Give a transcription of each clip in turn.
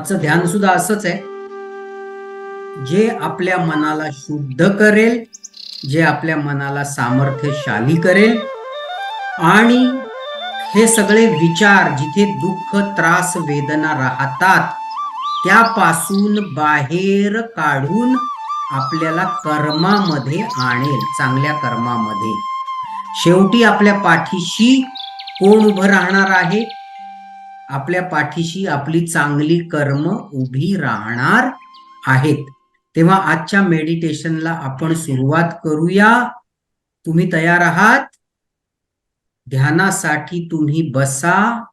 आजचं ध्यान सुद्धा असंच आहे. जे आपल्या मनाला शुद्ध करेल जे आपल्या मनाला सामर्थ्यशाली करेल आणि हे सगळे विचार जिथे दुःख त्रास वेदना राहतात त्यापासून बाहेर काढून आपल्याला कर्मामध्ये आणेल चांगल्या कर्मामध्ये. शेवटी आपल्या पाठीशी कोण उभं राहणार आहे? आपल्या पाठीशी आपली चांगली कर्म उभी राहणार आहेत. तेव्हा आजच्या मेडिटेशनला आपण सुरुवात करूया. तुम्ही तयार आहात? ध्यानासाठी तुम्ही बसा.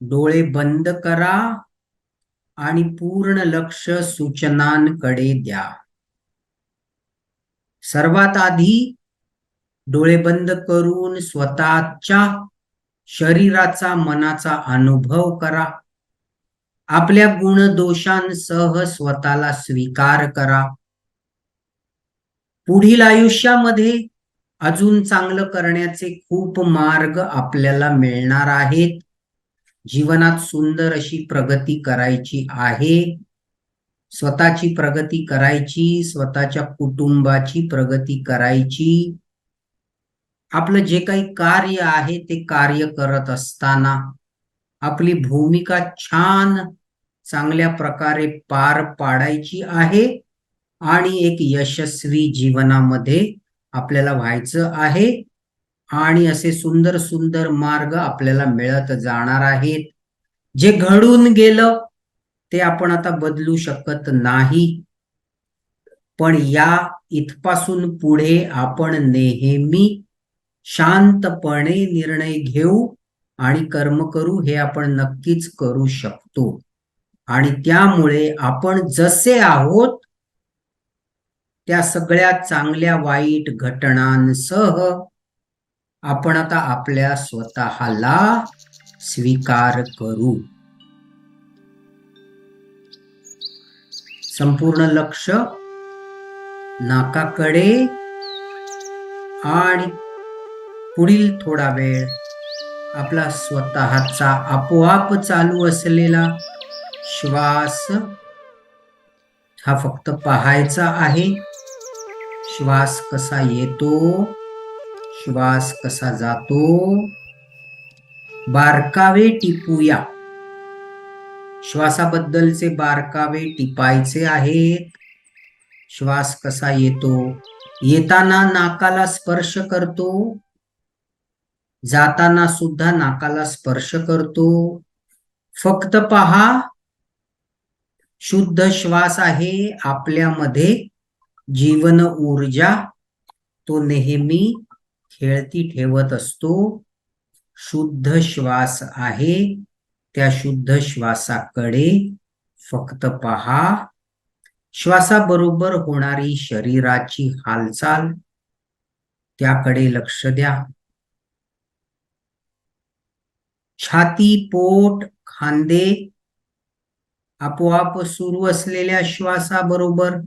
डोळे बंद करा आणि पूर्ण लक्ष सूचनांकडे द्या. सर्वात आधी डोळे बंद करून स्वतःच्या शरीराचा मनाचा अनुभव करा. आपल्या गुणदोषांसह स्वतःला स्वीकार करा. पुढील आयुष्यामध्ये अजून चांगलं करण्याचे खूप मार्ग आपल्याला मिळणार आहेत. जीवनात सुंदर अशी प्रगती करायची आहे. स्वतःची प्रगती करायची स्वतःच्या कुटुंबाची प्रगती करायची. आपलं जे काही कार्य आहे ते कार्य करत असताना आपली भूमिका छान चांगल्या प्रकारे पार पाडायची आहे आणि एक यशस्वी जीवनामध्ये आपल्याला व्हायचं आहे. आणि असे सुंदर सुंदर मार्ग आपल्याला मिळत जाणार आहेत. जे घडून गेलं ते आपण आता बदलू शकत नाही. पण या इथपासून पुढे आपण नेहमी शांतपणे निर्णय घेऊ आणि कर्म करू हे आपण नक्कीच करू शकतो. आणि त्यामुळे आपण जसे आहोत त्या सगळ्या चांगल्या वाईट घटनांसह आपण आता आपल्या स्वतःला स्वीकार करू. संपूर्ण लक्ष नाकाकडे आणि पुढील थोडा वेळ आपला स्वतःचा आपोआप चालू असलेला श्वास हा फक्त पाहायचा आहे. श्वास कसा येतो? श्वास कसा जातो? बारकावे टिपूया. श्वासाबद्दलचे बारकावे टिपायचे आहेत. श्वास कसा येतो? येताना नाकाला स्पर्श करतो. जाताना सुद्धा नाकाला स्पर्श करतो. फक्त पहा शुद्ध श्वास आहे आपल्यामध्ये. जीवन ऊर्जा तो नेहमी खेळती ठेवत असतो. शुद्ध श्वास आहे त्या शुद्ध श्वासाकडे फक्त पहा. श्वासाबरोबर होणारी शरीराची हालचाल त्याकडे लक्ष द्या. छाती पोट खांदे आपोआप सुरू असलेल्या श्वासाबरोबर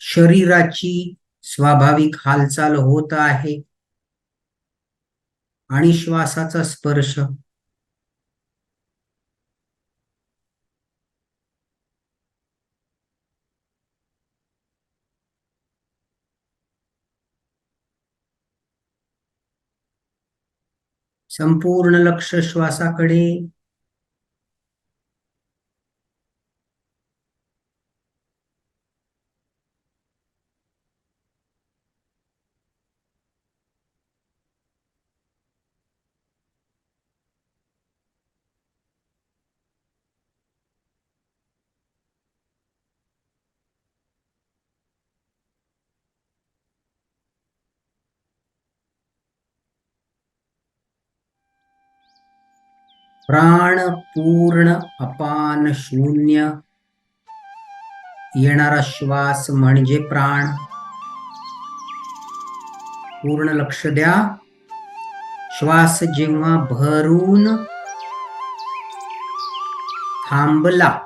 शरीराची स्वाभाविक हालचाल होत आहे आणि श्वासाचा स्पर्श संपूर्ण लक्ष श्वासाकडे प्राण पूर्ण अपान शून्य. येणारा श्वास म्हणजे प्राण. पूर्ण लक्ष द्या. श्वास जेव्हा भरून थांबला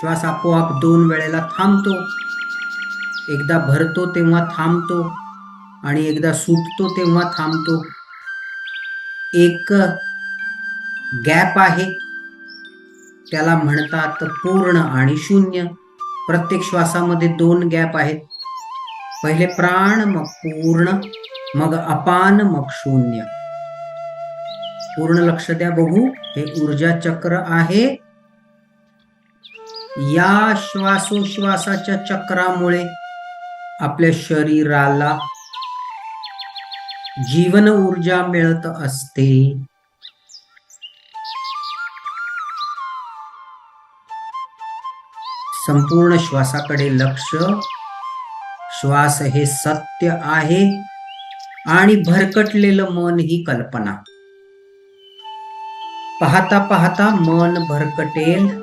श्वास आपोआप दोन वेळेला थांबतो. एकदा भरतो तेव्हा थांबतो आणि एकदा सुटतो तेव्हा थांबतो. एक गॅप आहे. त्याला म्हणतात पूर्ण आणि शून्य. प्रत्येक श्वासामध्ये दोन गॅप आहेत. पहिले प्राण मग पूर्ण मग अपान मग शून्य. पूर्ण लक्ष द्या बघू. हे ऊर्जा चक्र आहे. या श्वासोश्वासाच्या चक्रामुळे आपल्या शरीराला जीवन ऊर्जा मिळत असते. संपूर्ण श्वासाकडे लक्ष. श्वास हे सत्य आहे आणि भरकटलेलं मन ही कल्पना. पाहता पाहता मन भरकटेल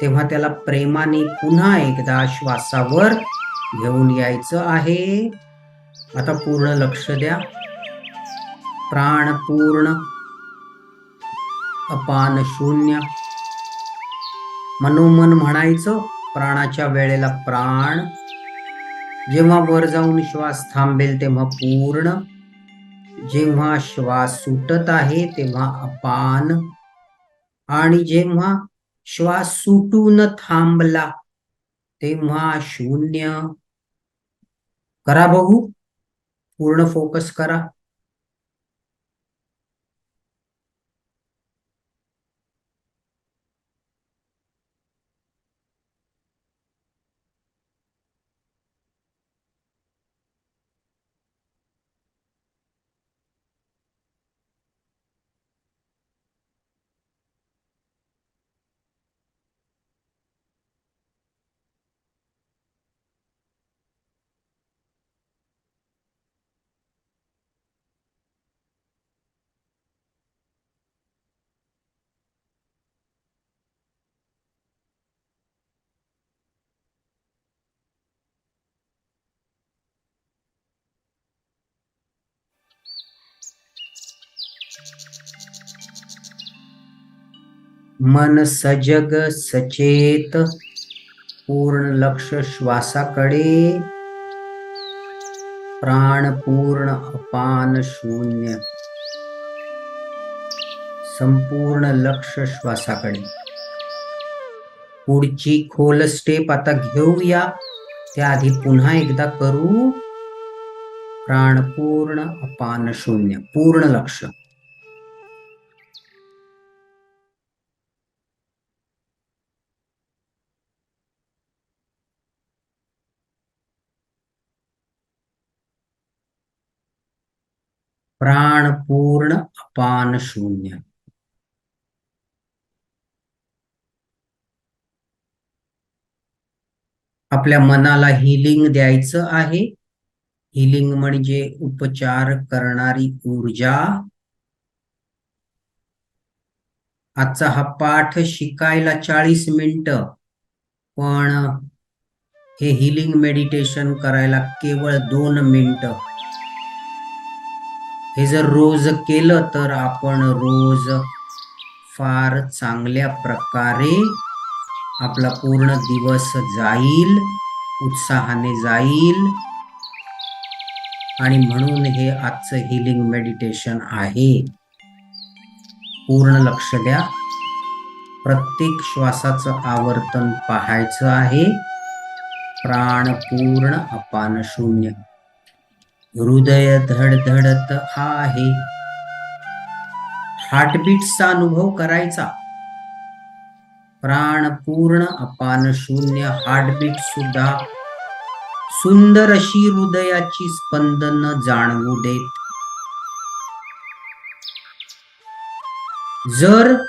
तेव्हा त्याला प्रेमाने पुन्हा एकदा श्वासावर घेऊन यायचं आहे. आता पूर्ण लक्ष द्या. प्राण पूर्ण अपान शून्य. मनोमन म्हणायचं प्राणाच्या वेळेला प्राण. जेव्हा वर जाऊन श्वास थांबेल तेव्हा पूर्ण. जेव्हा श्वास सुटत आहे तेव्हा अपान. आणि जेव्हा श्वास सुटून थांबला तेव्हा शून्य. करा बघू पूर्ण फोकस करा. मन सजग सचेत पूर्ण लक्ष श्वासाकडे. प्राण पूर्ण अपान शून्य. संपूर्ण लक्ष श्वासाकडे. पुढची खोल स्टेप आता घेऊया. त्याआधी पुन्हा एकदा करू. प्राण पूर्ण अपान शून्य. पूर्ण लक्ष. प्राण पूर्ण अपान शून्य. आपल्या मनाला हिलिंग द्यायचं आहे. हिलिंग म्हणजे उपचार करणारी ऊर्जा. आजचा हा पाठ शिकायला चाळीस मिनिट पण हे हिलिंग मेडिटेशन करायला केवळ दोन मिनिटं. हे जर रोज केलं तर आपण रोज फार चांगल्या प्रकारे आपला पूर्ण दिवस जाईल उत्साहाने जाईल. आणि म्हणून हे आजचं हिलिंग मेडिटेशन आहे. पूर्ण लक्ष द्या. प्रत्येक श्वासाचं आवर्तन पाहायचं आहे. प्राण पूर्ण अपान शून्य. हृदय धडधडत आहे. हार्टबीटचा अनुभव करायचा. प्राण पूर्ण अपान शून्य हार्टबीट सुद्धा. सुंदर अशी हृदयाची स्पंदन जाणवू देत. जर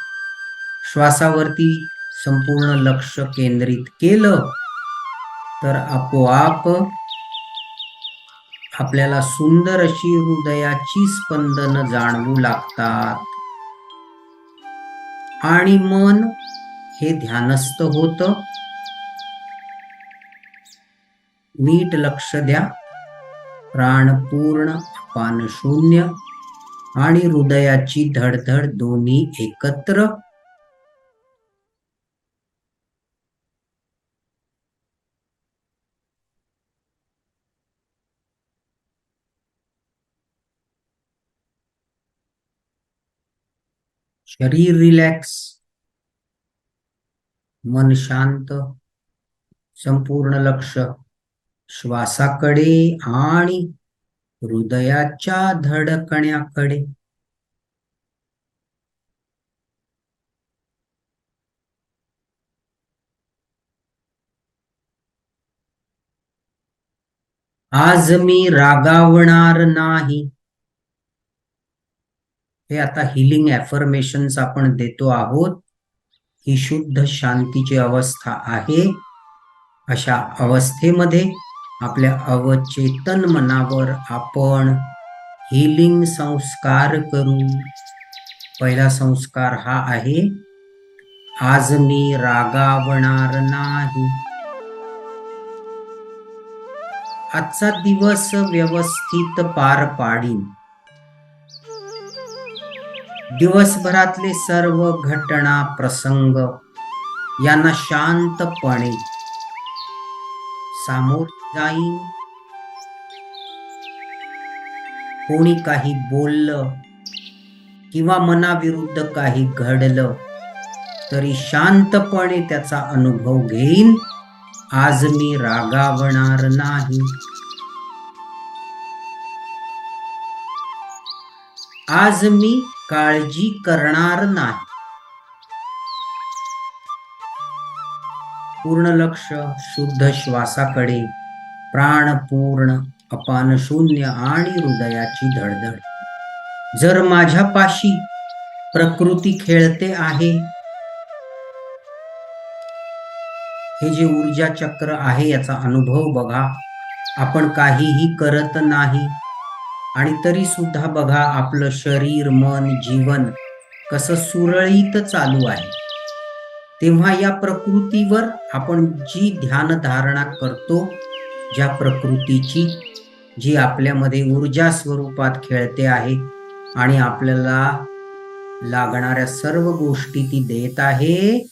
श्वासावरती संपूर्ण लक्ष केंद्रित केलं तर आपोआप आपल्याला सुंदर अशी हृदयाची स्पंदन जाणवू लागतात. आणि मन हे ध्यानस्थ होत. नीट लक्ष द्या. प्राण पूर्ण पान शून्य आणि हृदयाची धडधड दोन्ही एकत्र. शरीर रिलॅक्स मन शांत संपूर्ण लक्ष श्वासाकडे आणि हृदयाच्या धडकण्याकडे. आज मी रागावणार नाही. हे आता हिलिंग ॲफर्मेशन्स आपण देतो आहोत. ही शुद्ध शांतीची अवस्था आहे. अशा अवस्थेमध्ये आपल्या अवचेतन मनावर आपण हिलिंग संस्कार करू. पहिला संस्कार हा आहे आज मी रागावणार नाही. आजचा दिवस व्यवस्थित पार पाडीन. दिवसभरातले सर्व घटना प्रसंग यांना शांतपणे सामोर जाईन. कोणी काही बोललं किंवा मनाविरुद्ध काही घडलं तरी शांतपणे त्याचा अनुभव घेईन. आज मी रागावणार नाही. आज मी काळजी करणार नाही. पूर्ण लक्ष शुद्ध श्वासाकडे प्राण पूर्ण अपान शून्य आणि हृदयाची धडधड. जर माझ्या पाशी प्रकृती खेळते आहे हे जे ऊर्जा चक्र आहे याचा अनुभव बघा. आपण काहीही करत नाही आणि तरी सुद्धा बघा आपलं शरीर मन जीवन कसं सुरळीत चालू आहे. तेव्हा या प्रकृतीवर आपण जी ध्यान धारणा करतो ज्या प्रकृतीची जी आपल्यामध्ये ऊर्जा स्वरूपात खेळते आहे आणि आपल्याला लागणाऱ्या सर्व गोष्टी ती देत आहे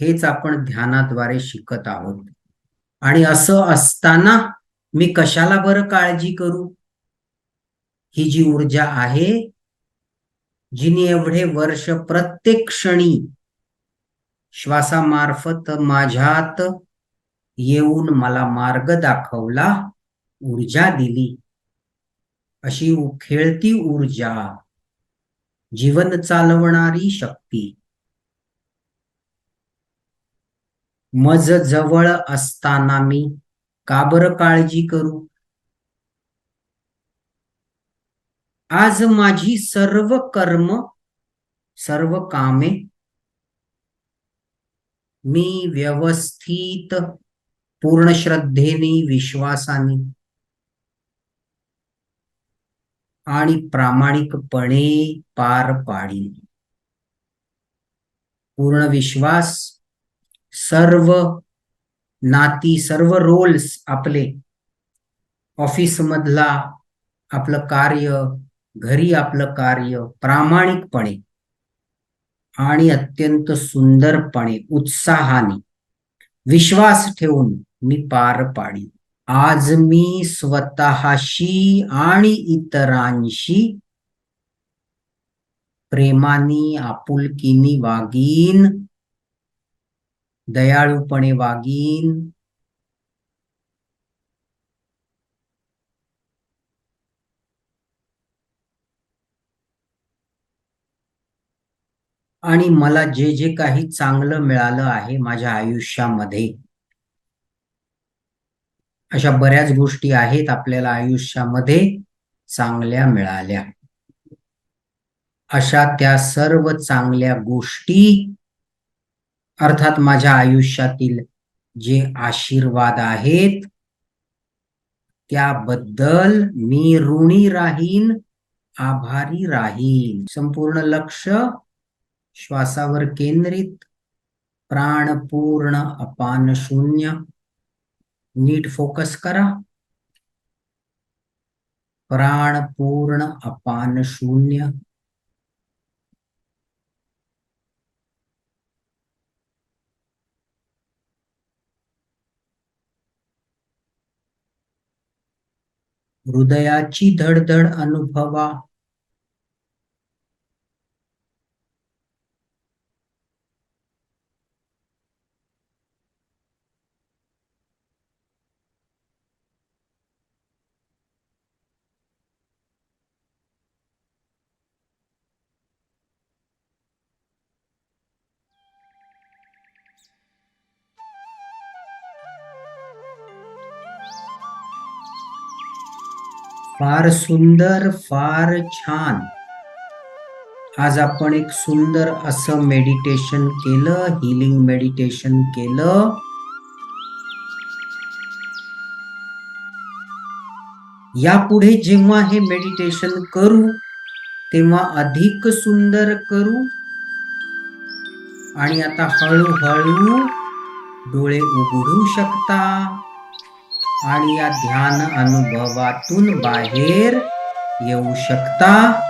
हेच आपण ध्यानाद्वारे शिकत आहोत. आणि असं असताना मी कशाला बरं काळजी करू? ही जी ऊर्जा आहे जिने एवढे वर्ष प्रत्येक क्षणी श्वासामार्फत माझ्यात येऊन मला मार्ग दाखवला ऊर्जा दिली. अशी खेळती ऊर्जा जीवन चालवणारी शक्ती. मज जवळ असताना मी का बरं काळजी करू? आज माझी सर्व कर्म सर्व कामे मी व्यवस्थित पूर्ण श्रद्धेने विश्वासाने आणि प्रामाणिकपणे पार पाडी पूर्ण विश्वास सर्व नाती सर्व रोल्स आपले ऑफिस मधला आपलं कार्य घरी आपलं कार्य प्रामाणिकपणे आणि अत्यंत सुंदरपणे उत्साहाने विश्वास ठेवून मी पार पाडी आज मी स्वतःशी आणि इतरांशी प्रेमानी आपुलकीनी वागीन. दयाळूपणे वागीन. आणि मला जे जे काही चांगलं मिळालं आहे माझ्या आयुष्यामध्ये अशा बऱ्याच गोष्टी आहेत आपल्याला आयुष्यामध्ये चांगल्या मिळाल्या. अशा त्या सर्व चांगल्या गोष्टी अर्थात माझ्या आयुष्यातील जे आशीर्वाद आहेत त्याबद्दल मी ऋणी राहीन आभारी राहीन. संपूर्ण लक्ष श्वासावर केंद्रित प्राणपूर्ण अपान शून्य. नीट फोकस करा. प्राणपूर्ण अपान शून्य. हृदयाची धडधड अनुभवा. फार सुंदर फार छान. आज आपण एक सुंदर असं मेडिटेशन केलं हिलिंग मेडिटेशन केलं. यापुढे जेव्हा हे मेडिटेशन करू तेव्हा अधिक सुंदर करू. आणि आता हळूहळू डोळे उघडू शकता. आणि या ध्यान अनुभवातून बाहेर येऊ शकता.